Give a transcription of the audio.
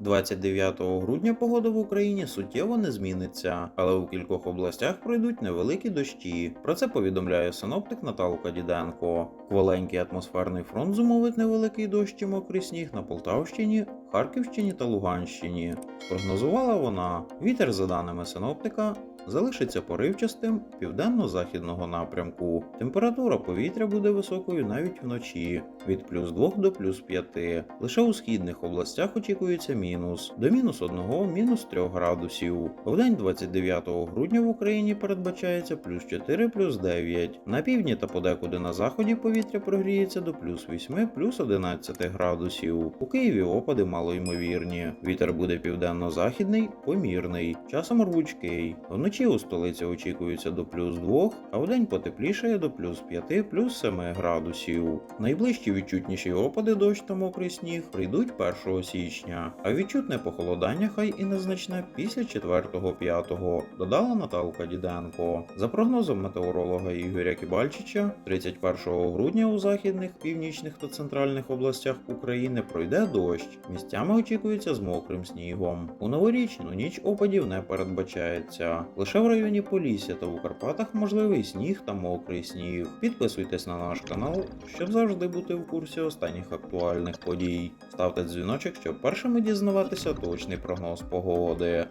29 грудня погода в Україні суттєво не зміниться, але у кількох областях пройдуть невеликі дощі. Про це повідомляє синоптик Наталка Діденко. Кваленький атмосферний фронт зумовить невеликий дощ і мокрий сніг на Полтавщині, Харківщині та Луганщині. Прогнозувала вона вітер, за даними синоптика, залишиться поривчастим південно-західного напрямку. Температура повітря буде високою навіть вночі від плюс 2 до плюс 5. Лише у східних областях очікується мінус до мінус 1, мінус 3 градусів. В день 29 грудня в Україні передбачається плюс 4, плюс 9. На півдні та подекуди на заході повітря прогріється до плюс 8, плюс 11 градусів. У Києві опади малоймовірні. Вітер буде південно-західний, помірний, часом рвучкий. Вночі у столиці очікується до плюс 2, а вдень потеплішає до плюс 5, плюс 7 градусів. Найближчі відчутніші опади дощ та мокрий сніг прийдуть 1 січня, а відчутне похолодання хай і незначне після 4-5, додала Наталка Діденко. За прогнозом метеоролога Ігоря Кібальчича, 31 грудня у західних, північних та центральних областях України пройде дощ. Місцями очікується з мокрим снігом. У новорічну ніч опадів не передбачається. Лише в районі Полісся та у Карпатах можливий сніг та мокрий сніг. Підписуйтесь на наш канал, щоб завжди бути в курсі останніх актуальних подій. Ставте дзвіночок, щоб першими дізнаватися точний прогноз погоди.